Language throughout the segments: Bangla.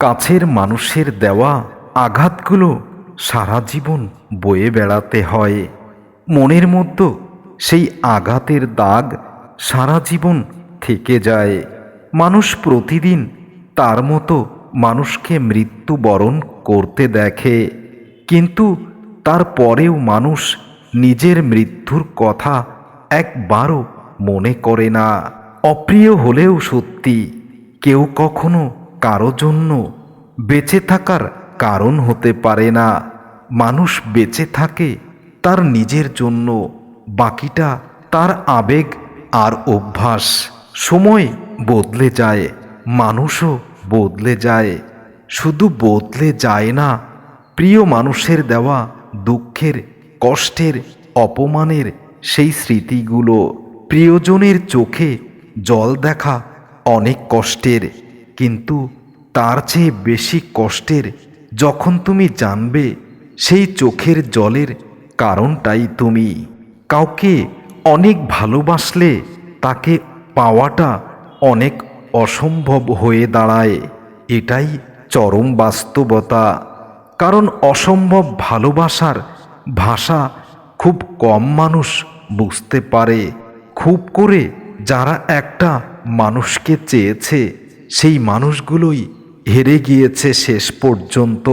কাছের মানুষের দেওয়া আঘাতগুলো সারা জীবন বয়ে বেড়াতে হয়। মনের মধ্যে সেই আঘাতের দাগ সারা জীবন থেকে যায়। মানুষ প্রতিদিন তার মতো মানুষকে মৃত্যুবরণ করতে দেখে। কিন্তু তারপরেও মানুষ নিজের মৃত্যুর কথা একবারও মনে করে না। অপ্রিয় হলেও সত্যি, কেউ কখনো কারও জন্য বেঁচে থাকার কারণ হতে পারে না। মানুষ বেঁচে থাকে তার নিজের জন্য, বাকিটা তার আবেগ আর অভ্যাস। সময় বদলে যায়, মানুষও বদলে যায়। শুধু বদলে যায় না, প্রিয় মানুষের দেওয়া দুঃখের, কষ্টের, অপমানের সেই স্মৃতিগুলো প্রিয়জনের চোখে জল দেখা অনেক কষ্টের। কিন্তু তার চেয়ে বেশি কষ্টের যখন তুমি জানবে সেই চোখের জলের কারণটাই তুমি। কাউকে অনেক ভালোবাসলে তাকে পাওয়াটা অনেক অসম্ভব হয়ে দাঁড়ায়। এটাই চরম বাস্তবতা। কারণ অসম্ভব ভালোবাসার ভাষা খুব কম মানুষ বুঝতে পারে। খুব করে যারা একটা মানুষকে চেয়েছে সেই মানুষগুলোই হেরে গিয়েছে শেষ পর্যন্ত।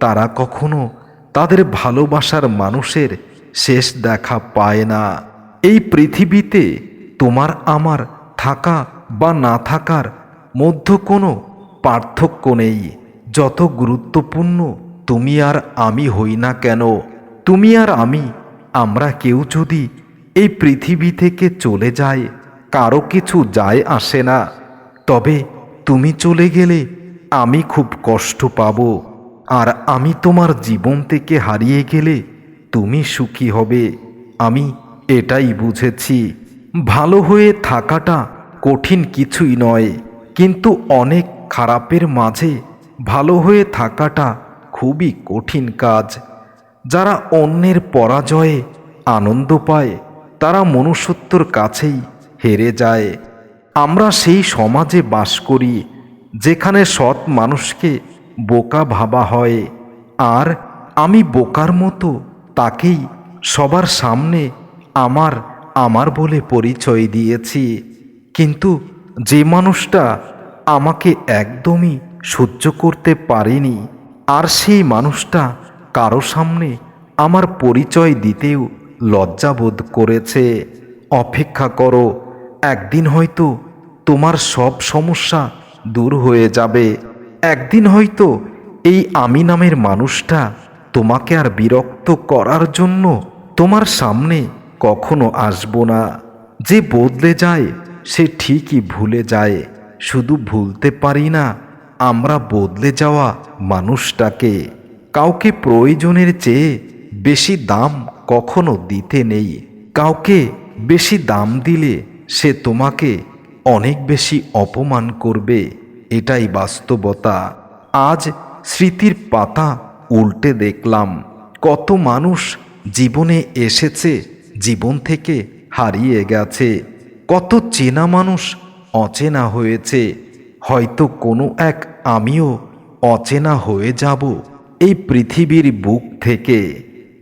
তারা কখনো তাদের ভালোবাসার মানুষের শেষ দেখা পায় না। এই পৃথিবীতে তোমার আমার থাকা বা না থাকার মধ্য কোনো পার্থক্য নেই। যত গুরুত্বপূর্ণ তুমি আর আমি হই না কেন, তুমি আর আমি, আমরা কেউ যদি এই পৃথিবী থেকে চলে যায়, কারও কিছু যায় আসে না। তবে তুমি চলে গেলে আমি খুব কষ্ট পাব। আর আমি তোমার জীবন থেকে হারিয়ে গেলে তুমি সুখী হবে। আমি এটাই বুঝেছি। ভালো হয়ে থাকাটা কঠিন কিছুই নয়, কিন্তু অনেক খারাপের মাঝে ভালো হয়ে থাকাটা খুবই কঠিন কাজ। যারা অন্যের পরাজয়ে আনন্দ পায়, তারা মনুষ্যত্বর কাছেই হেরে যায়। আমরা সেই সমাজে বাস করি, যেখানে সৎ মানুষকে বোকা ভাবা হয়। আর আমি বোকার মতো তাকেই সবার সামনে আমার আমার বলে পরিচয় দিয়েছি। কিন্তু যে মানুষটা আমাকে একদমই সহ্য করতে পারেনি, আর সেই মানুষটা কারও সামনে আমার পরিচয় দিতেও লজ্জাবোধ করেছে। অপেক্ষা করো, একদিন হয়তো তোমার সব সমস্যা দূর হয়ে যাবে। একদিন হয়তো এই আমি নামের মানুষটা তোমাকে আর বিরক্ত করার জন্য তোমার সামনে কখনো আসব না। যে বদলে যায়, সে ঠিকই ভুলে যায়। শুধু ভুলতে পারি না, আমরা বদলে যাওয়া মানুষটাকে। কাউকে প্রয়োজনের চেয়ে বেশি দাম কখনো দিতে নেই। কাউকে বেশি দাম দিলে সে তোমাকে অনেক বেশি অপমান করবে, এটাই বাস্তবতা। আজ স্মৃতির পাতা উল্টে দেখলাম, কত মানুষ জীবনে এসেছে, জীবন থেকে হারিয়ে গেছে, কত চেনা মানুষ অচেনা হয়েছে, হয়তো কোনো এক আমিও অচেনা হয়ে যাব এই পৃথিবীর বুক থেকে।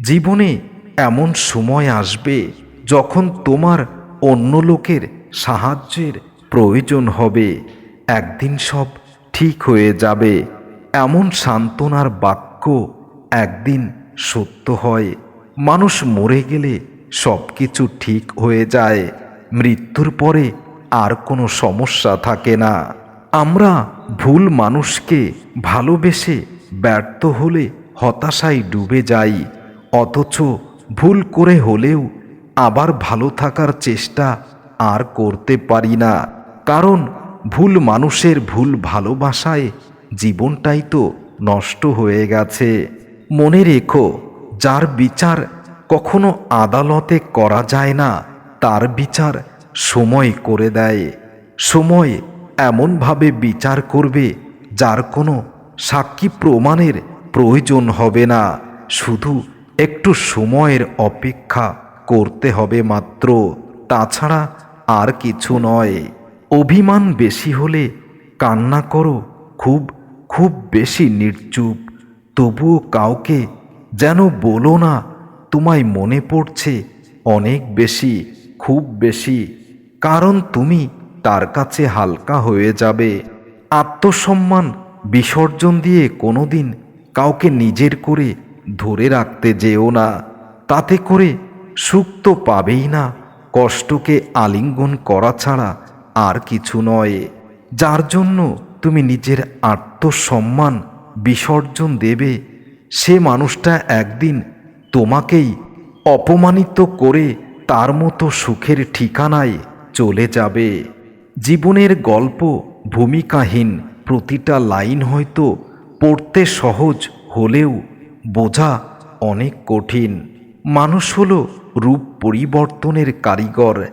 জীবনে এমন সময় আসবে যখন তোমার অন্য লোকের সাহায্যের প্রয়োজন হবে। একদিন সব ঠিক হয়ে যাবে। এমন সান্ত্বনার বাক্য একদিন সত্য হয়। মানুষ মরে গেলে সব কিছু ঠিক হয়ে যায়। মৃত্যুর পরে আর কোনো সমস্যা থাকে না। আমরা ভুল মানুষকে ভালোবেসে ব্যর্থ হলে হতাশায় ডুবে যাই। অথচ ভুল করে হলেও আবার ভালো থাকার চেষ্টা আর করতে পারি না। কারণ ভুল মানুষের ভুল ভালোবাসায় জীবনটাই তো নষ্ট হয়ে গেছে। মনে রেখো, যার বিচার কখনো আদালতে করা যায় না, তার বিচার সময় করে দেয়। সময় এমনভাবে বিচার করবে, যার কোনো সাক্ষী প্রমাণের প্রয়োজন হবে না। শুধু একটু সময়ের অপেক্ষা করতে হবে মাত্র, তাছাড়া আর কিছু নয়। অভিমান বেশি হলে কান্না করো খুব খুব বেশি নির্চুপ। তবুও কাউকে যেন বলো না, তোমায় মনে পড়ছে অনেক বেশি, খুব বেশি। কারণ তুমি তার কাছে হালকা হয়ে যাবে। আত্মসম্মান বিসর্জন দিয়ে কোনোদিন কাউকে নিজের করে ধরে রাখতে যেও না। তাতে করে সুখ তো পাবেই না। কষ্টকে আলিঙ্গন করা ছাড়া আর কিছু নয়। যার জন্য তুমি নিজের আত্মসম্মান বিসর্জন দেবে, সে মানুষটা একদিন তোমাকেই অপমানিত করে তার মতো সুখের ঠিকানায় চলে যাবে। জীবনের গল্প, ভূমিকাহীন প্রতিটা লাইন হয়তো পড়তে সহজ হলেও বোঝা অনেক কঠিন। মানুষ হলো রূপ পরিবর্তনের কারিগর।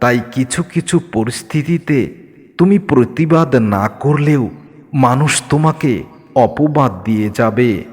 তাই কিছু কিছু পরিস্থিতিতে তুমি প্রতিবাদ না করলেও মানুষ তোমাকে অপবাদ দিয়ে যাবে।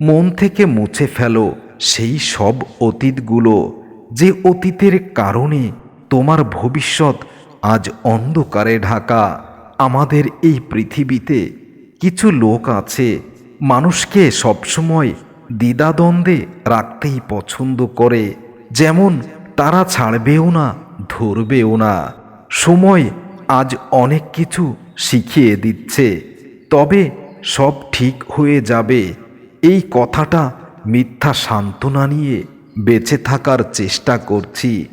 মন থেকে মুছে ফেলো সেই সব অতীতগুলো যে অতীতের কারণে তোমার ভবিষ্যৎ আজ অন্ধকারে ঢাকা। আমাদের এই পৃথিবীতে কিছু লোক আছে, মানুষকে সবসময় দ্বিধাদ্বন্দ্বে রাখতেই পছন্দ করে। যেমন তারা ছাড়বেও না ধরবেও না। সময় আজ অনেক কিছু শিখিয়ে দিচ্ছে, তবে সব ঠিক হয়ে যাবে। এই কথাটা মিথ্যা সান্ত্বনা নিয়ে বেঁচে থাকার চেষ্টা করছি।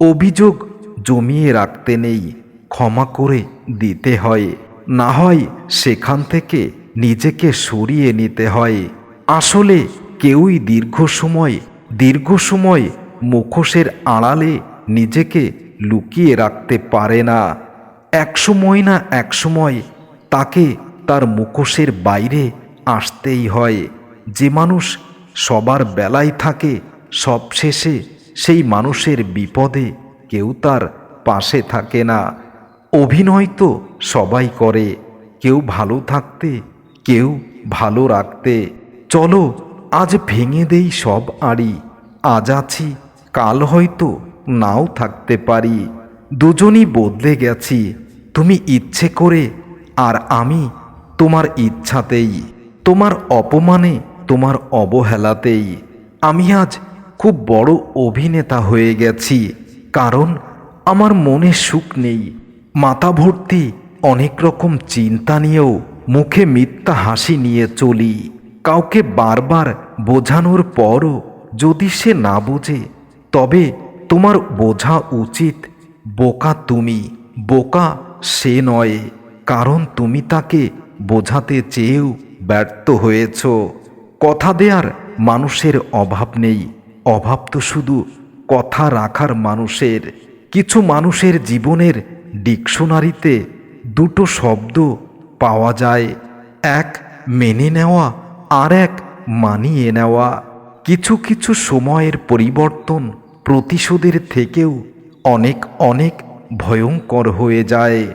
অভিযোগ জমিয়ে রাখতে নেই, ক্ষমা করে দিতে হয়। না হয় সেখান থেকে নিজেকে সরিয়ে নিতে হয়। আসলে কেউই দীর্ঘ সময় দীর্ঘ সময় মুখোশের আড়ালে নিজেকে লুকিয়ে রাখতে পারে না। একসময় না একসময় তাকে তার মুখোশের বাইরে আসতেই হয়। যে মানুষ সবার বেলায় থাকে, সবশেষে সেই মানুষের বিপদে কেউ তার পাশে থাকে না। অভিনয় তো সবাই করে, কেউ ভালো থাকতে, কেউ ভালো রাখতে। চলো, আজ ভেঙে দেই সব আড়ি, আজ আছি, কাল হয়তো নাও থাকতে পারি। দুজনই বদলে গেছি। তুমি ইচ্ছে করে, আর আমি তোমার ইচ্ছাতেই। তোমার অপমানে, তোমার অবহেলাতেই। আমি আজ খুব বড় অভিনেতা হয়ে গেছি, কারণ আমার মনে সুখ নেই। মাথা ভর্তি অনেক রকম চিন্তা নিয়েও মুখে মিথ্যা হাসি নিয়ে চলি। কাউকে বারবার বোঝানোর পরও যদি সে না বোঝে, তবে তোমার বোঝা উচিত, বোকা তুমি, বোকা সে নয়, কারণ তুমি তাকে বোঝাতে চেয়েও ব্যর্থ হয়েছ। কথা দেয়ার মানুষের অভাব নেই, অভাব তো শুধু কথা রাখার মানুষের। কিছু মানুষের জীবনের ডিকশনারিতে দুটো শব্দ পাওয়া যায়, এক মেনে নেওয়া আর এক মানিয়ে নেওয়া। কিছু কিছু সময়ের পরিবর্তন প্রতিশোধের থেকেও অনেক অনেক ভয়ঙ্কর হয়ে যায়।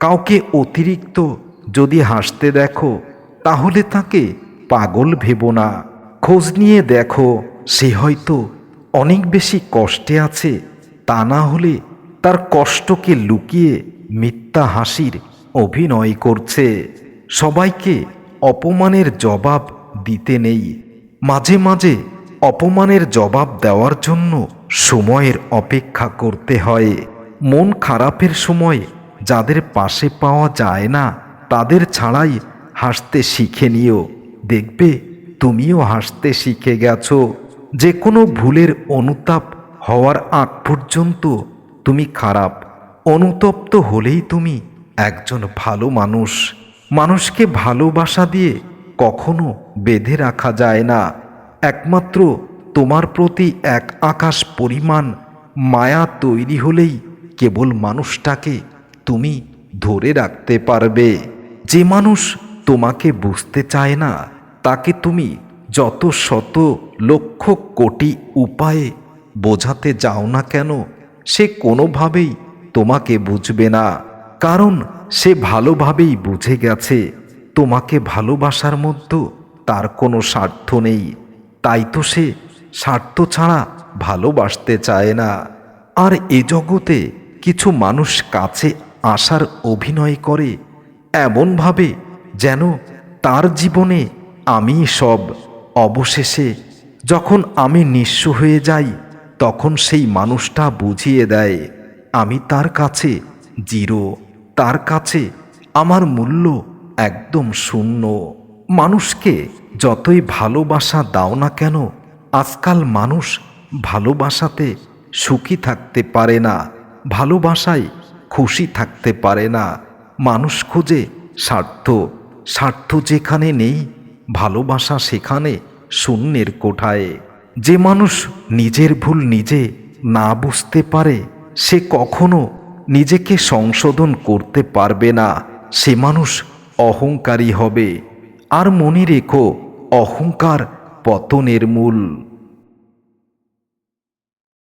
কাউকে অতিরিক্ত যদি হাসতে দেখো, তাহলে তাকে পাগল ভেবো না। খোঁজ নিয়ে দেখো, সে হয়তো অনেক বেশি কষ্টে আছে, তা না হলে তার কষ্টকে লুকিয়ে মিথ্যা হাসির অভিনয় করছে। সবাইকে অপমানের জবাব দিতে নেই। মাঝে মাঝে অপমানের জবাব দেওয়ার জন্য সময়ের অপেক্ষা করতে হয়। মন খারাপের সময় যাদের পাশে পাওয়া যায় না, তাদের ছাড়াই হাসতে শিখে নিও। দেখবে, তুমিও হাসতে শিখে গেছো। যে কোনো ভুলের অনুতাপ হওয়ার আগ পর্যন্ত তুমি খারাপ। অনুতপ্ত হলেই তুমি একজন ভালো মানুষ। মানুষকে ভালোবাসা দিয়ে কখনো বেঁধে রাখা যায় না। একমাত্র তোমার প্রতি এক আকাশ পরিমাণ মায়া তৈরি হলেই কেবল মানুষটাকে তুমি ধরে রাখতে পারবে। যে মানুষ তোমাকে বুঝতে চায় না, তাকে তুমি যত শত লক্ষ কোটি উপায়ে বোঝাতে যাও না কেন, সে কোনোভাবেই তোমাকে বুঝবে না। কারণ সে ভালোভাবেই বুঝে গেছে, তোমাকে ভালোবাসার মধ্যে তার কোনো স্বার্থ নেই। তাই তো সে স্বার্থ ছাড়া ভালোবাসতে চায় না। আর এ জগতে কিছু মানুষ কাছে আসার অভিনয় করে, এমনভাবে যেন তার জীবনে আমি সব অবশেষে যখন আমি নিঃস্ব হয়ে যাই, তখন সেই মানুষটা বুঝিয়ে দেয়, আমি তার কাছে জিরো, তার কাছে আমার মূল্য একদম শূন্য। মানুষকে যতই ভালোবাসা দাও না কেন আজকাল মানুষ ভালোবাসাতে সুখী থাকতে পারে না, ভালোবাসায় খুশি থাকতে পারে না। মানুষ খোঁজে স্বার্থ স্বার্থ যেখানে নেই, ভালোবাসা সেখানে শূন্যের কোঠায়। যে মানুষ নিজের ভুল নিজে না বুঝতে পারে, সে কখনো নিজেকে সংশোধন করতে পারবে না। সে মানুষ অহংকারী হবে। আর মনে রেখো, অহংকার পতনের মূল